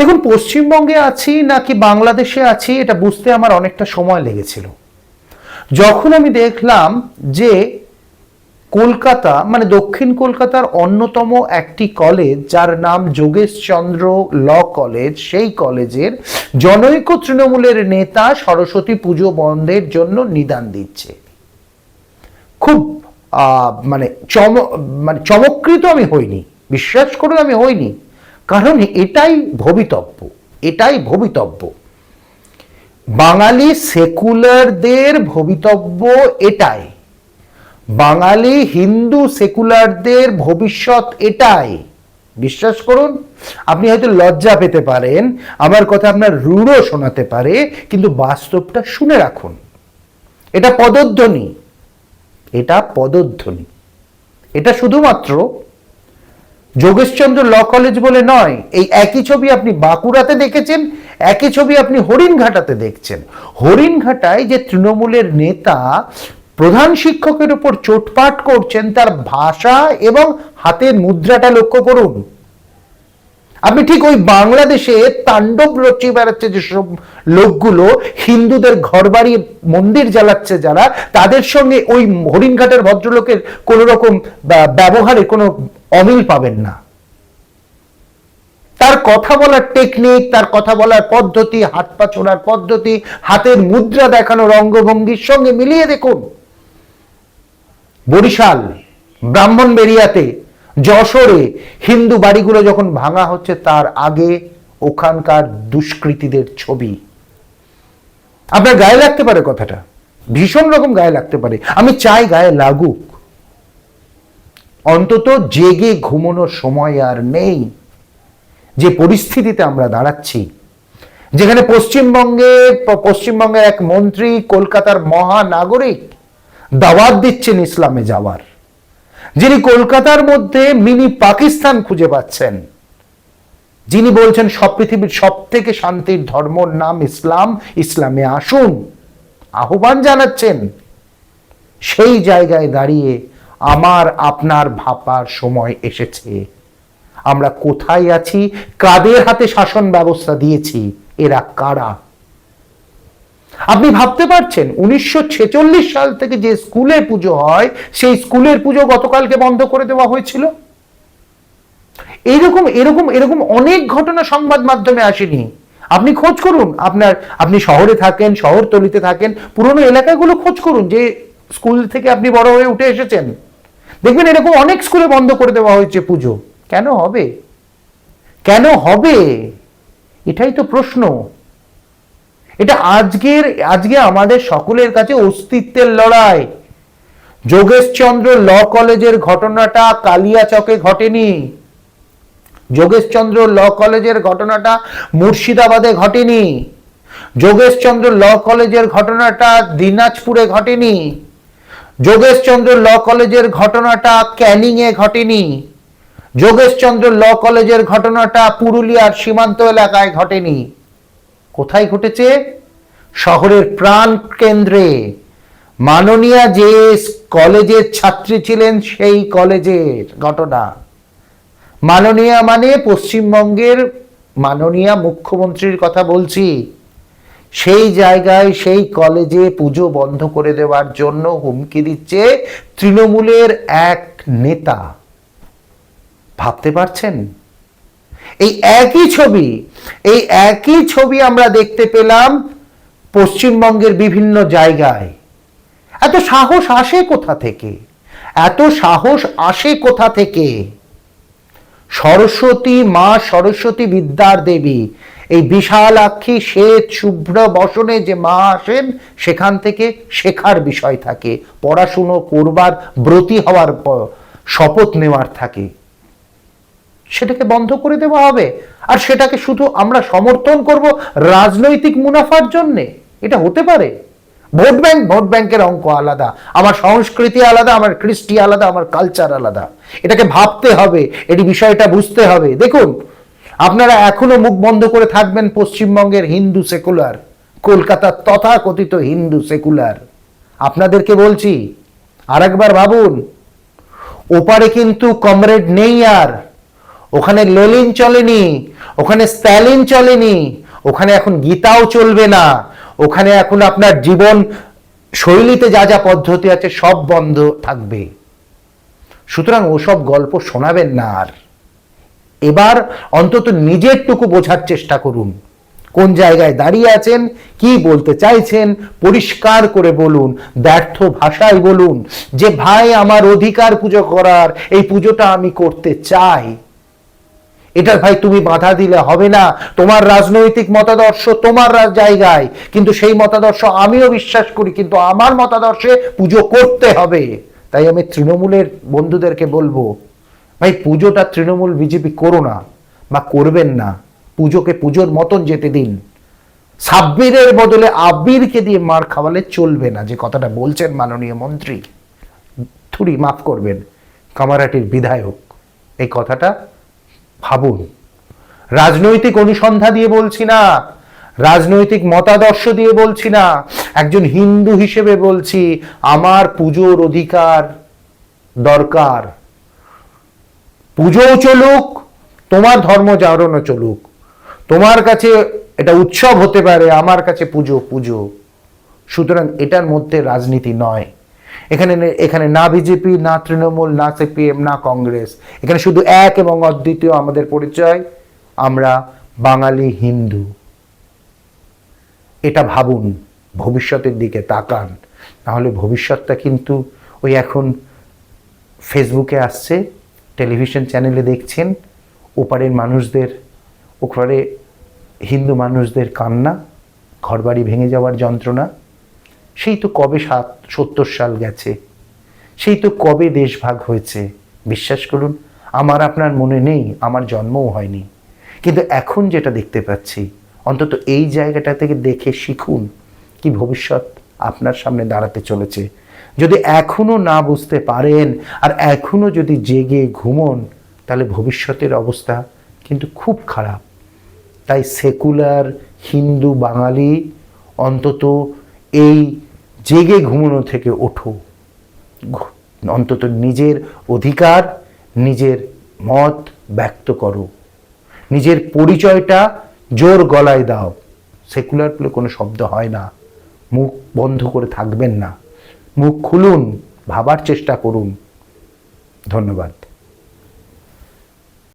দেখুন, পশ্চিমবঙ্গে আছি নাকি বাংলাদেশে আছি, এটা বুঝতে আমার অনেকটা সময় লেগেছিল। যখন আমি দেখলাম যে কলকাতা মানে দক্ষিণ কলকাতার অন্যতম একটি কলেজ যার নাম যোগেশচন্দ্র ল কলেজ সেই কলেজের জনৈক তৃণমূলের নেতা সরস্বতী পুজো বন্ধের জন্য নিদান দিচ্ছে। খুব মানে চম মানে চমৎকৃত আমি হইনি, বিশ্বাস করুন আমি হইনি। কারণ এটাই ভবিতব্য এটাই ভবিতব্য। বাঙালি সেকুলারদের ভবিতব্য এটাই। বাঙালি হিন্দু সেকুলারদের ভবিষ্যৎ এটাই। বিশ্বাস করুন, আপনি হয়তো লজ্জা পেতে পারেন, আমার কথা আপনার রূঢ় শোনাতে পারে, কিন্তু বাস্তবটা শুনে রাখুন। এটা পদধ্বনি এটা পদধ্বনি। এটা শুধুমাত্র যোগেশচন্দ্র ল কলেজ বলে নয়, এই একই ছবি আপনি বাঁকুড়াতে দেখেছেন, একই ছবি আপনি হরিণঘাটাতে দেখছেন। হরিণঘাটায় যে তৃণমূলের নেতা প্রধান শিক্ষকের উপর চোটপাট করছেন, তার ভাষা এবং হাতের মুদ্রাটা লক্ষ্য করুন। আপনি ঠিক ওই বাংলাদেশে তাণ্ডব রচিয়ে বেড়াচ্ছে যেসব লোকগুলো, হিন্দুদের ঘরবাড়ি, মন্দির জ্বালাচ্ছে যারা, তাদের সঙ্গে ওই হরিণঘাটের ভদ্রলোকের কোনো রকম ব্যবহারে কোনো অমিল পাবেন না। তার কথা বলার টেকনিক তার কথা বলার পদ্ধতি, হাত পা ছোড়ার পদ্ধতি, হাতের মুদ্রা দেখানোর অঙ্গভঙ্গির সঙ্গে মিলিয়ে দেখুন। বরিশাল ব্রাহ্মণবেরিয়াতে যশোরে হিন্দু বাড়িগুলো যখন ভাঙা হচ্ছে, তার আগে ওখানকার দুষ্কৃতীদের ছবি। আপনার গায়ে লাগতে পারে কথাটা। ভীষণ রকম গায়ে লাগতে পারে। আমি চাই গায়ে লাগুক। অন্তত জেগে ঘুমানোর সময় আর নেই। যে পরিস্থিতিতে আমরা দাঁড়াচ্ছি, যেখানে পশ্চিমবঙ্গের পশ্চিমবঙ্গের এক মন্ত্রী, কলকাতার মহানাগরিক দাওয়াত দিচ্ছেন ইসলামে যাওয়ার, যিনি কলকাতার মধ্যে মিনি পাকিস্তান খুঁজে পাচ্ছেন। যিনি বলছেন, সব পৃথিবীর সব থেকে শান্তির ধর্মর নাম ইসলাম, ইসলামে আসুন। আহ্বান জানাচ্ছেন, সেই জায়গায় দাঁড়িয়ে আমার, আপনার ভাবার সময় এসেছে। আমরা কোথায় আছি? কাদের হাতে শাসন ব্যবস্থা দিয়েছি? এরা কারা? আপনি ভাবতে পারছেন, উনিশশো ছেচল্লিশ সাল থেকে যে স্কুলে পুজো হয়, সেই স্কুলের পুজো গতকালকে বন্ধ করে দেওয়া হয়েছিল? এরকম এরকম এরকম অনেক ঘটনা সংবাদ মাধ্যমে আসেনি। আপনি খোঁজ করুন, আপনার, আপনি শহরে থাকেন, শহরতলিতে থাকেন, পুরনো এলাকাগুলো খোঁজ করুন যে স্কুল থেকে আপনি বড় হয়ে উঠে এসেছেন। দেখবেন এরকম অনেক স্কুলে বন্ধ করে দেওয়া হয়েছে পুজো। কেন হবে? কেন হবে? এটাই তো প্রশ্ন। এটা আজকের, আজকে আমাদের সকলের কাছে অস্তিত্বের লড়াই। যোগেশচন্দ্র ল কলেজের ঘটনাটা কালিয়াচকে ঘটেনি। যোগেশচন্দ্র ল কলেজের ঘটনাটা মুর্শিদাবাদে ঘটেনি। যোগেশচন্দ্র ল কলেজের ঘটনাটা দিনাজপুরে ঘটেনি। যোগেশচন্দ্র ল কলেজের ঘটনাটা ক্যানিংয়ে ঘটেনি। যোগেশচন্দ্র ল কলেজের ঘটনাটা পুরুলিয়ার সীমান্ত এলাকায় ঘটেনি। কোথায় ঘটেছে? শহরের প্রাণ কেন্দ্রে। মাননীয়া যে কলেজের ছাত্রী ছিলেন সেই কলেজের ঘটনা। মাননীয়া মানে পশ্চিমবঙ্গের মাননীয়া মুখ্যমন্ত্রীর কথা বলছি। সেই জায়গায়, সেই কলেজে পুজো বন্ধ করে দেওয়ার জন্য হুমকি দিচ্ছে তৃণমূলের এক নেতা। ভাবতে পারছেন? এই একই ছবি, এই একই ছবি আমরা দেখতে পেলাম পশ্চিমবঙ্গের বিভিন্ন জায়গায়। এত সাহস আসে কোথা থেকে? এত সাহস আসে কোথা থেকে? সরস্বতী মা সরস্বতী বিদ্যার দেবী। এই বিশালাক্ষী শ্বেত শুভ্র বসনে যে মা আসেন, সেখান থেকে শেখার বিষয় থাকে। পড়াশুনো করবার, ব্রতী হওয়ার শপথ নেওয়ার থাকে। সেটাকে বন্ধ করে দেওয়া হবে। আর সেটাকে শুধু আমরা সমর্থন করব রাজনৈতিক মুনাফার জন্যে। এটা হতে পারে। ভোট ব্যাংক, ভোট ব্যাংকের অঙ্ক আলাদা। আমার সংস্কৃতি আলাদা, আমার কৃষ্টি আলাদা, আমার কালচার আলাদা। এটাকে ভাবতে হবে, এটি বিষয়টা বুঝতে হবে। দেখুন, আপনারা এখনও মুখ বন্ধ করে থাকবেন পশ্চিমবঙ্গের হিন্দু সেকুলার। কলকাতার তথাকথিত হিন্দু সেকুলার। আপনাদেরকে বলছি আর একবার ভাবুন, ওপারে কিন্তু কমরেড নেই আর। ওখানে লেলিন চলেনি, ওখানে স্ট্যালিন চলেনি, ওখানে এখন গীতাও চলবে না। ওখানে এখন আপনার জীবন শৈলীতে যা যা পদ্ধতি আছে সব বন্ধ থাকবে। সুতরাং ওসব গল্প শোনাবেন না আর। এবার অন্তত নিজেরটুকু বোঝার চেষ্টা করুন। কোন জায়গায় দাঁড়িয়ে আছেন, কি বলতে চাইছেন, পরিষ্কার করে বলুন, ব্যর্থ ভাষায় বলুন, যে ভাই আমার অধিকার পুজো করার, এই পুজোটা আমি করতে চাই। এটা ভাই তুমি বাধা দিলে হবে না। তোমার রাজনৈতিক মতাদর্শ তোমার জায়গায়। কিন্তু সেই মতাদর্শ আমিও বিশ্বাস করি, কিন্তু আমার মতাদর্শে পুজো করতে হবে। তাই আমি তৃণমূলের বন্ধুদেরকে বলব, ভাই পুজোটা তৃণমূল বিজেপি করো না, বা করবেন না। পুজোকে পুজোর মতন যেতে দিন। সাব্বিরের বদলে আব্বিরকে দিয়ে মার খাওয়ালে চলবে না, যে কথাটা বলছেন মাননীয় মন্ত্রী। থুড়ি মাফ করবেন, কামারাটির বিধায়ক। এই কথাটা ভাবুন। রাজনৈতিক অনুসন্ধ্যা দিয়ে বলছি না, রাজনৈতিক মতাদর্শ দিয়ে বলছি না, একজন হিন্দু হিসেবে বলছি আমার পুজোর অধিকার দরকার। পুজোও চলুক, তোমার ধর্ম জাগরণও চলুক। তোমার কাছে এটা উৎসব হতে পারে, আমার কাছে পুজো পুজো। সুতরাং এটার মধ্যে রাজনীতি নয়। এখানে এখানে না বিজেপি, না তৃণমূল, না সিপিএম, না কংগ্রেস। এখানে শুধু এক এবং অদ্বিতীয় আমাদের পরিচয়, আমরা বাঙালি হিন্দু। এটা ভাবুন, ভবিষ্যতের দিকে তাকান। নাহলে ভবিষ্যৎটা কিন্তু ওই এখন ফেসবুকে আসছে, টেলিভিশন চ্যানেলে দেখছেন, ওপারের মানুষদের, ওপারে হিন্দু মানুষদের কান্না, ঘরবাড়ি ভেঙে যাওয়ার যন্ত্রণা। সেই তো কবে সাত, সত্তর সাল গেছে? সেই তো কবে দেশভাগ হয়েছে? বিশ্বাস করুন, আমার আপনার মনে নেই, আমার জন্মও হয়নি। কিন্তু এখন যেটা দেখতে পাচ্ছি, অন্তত এই জায়গাটা থেকে দেখে শিখুন কি ভবিষ্যৎ আপনার সামনে দাঁড়াতে চলেছে। যদি এখনও না বুঝতে পারেন আর এখনও যদি জেগে ঘুমন, তাহলে ভবিষ্যতের অবস্থা কিন্তু খুব খারাপ। তাই সেকুলার হিন্দু বাঙালি অন্তত এই জেগে ঘুমানো থেকে ওঠো। অন্তত নিজের অধিকার, নিজের মত ব্যক্ত করো। নিজের পরিচয়টা জোর গলায় দাও। সেকুলার বলে কোনো শব্দ হয় না। মুখ বন্ধ করে থাকবেন না। মুখ খুলুন, ভাবার চেষ্টা করুন। ধন্যবাদ।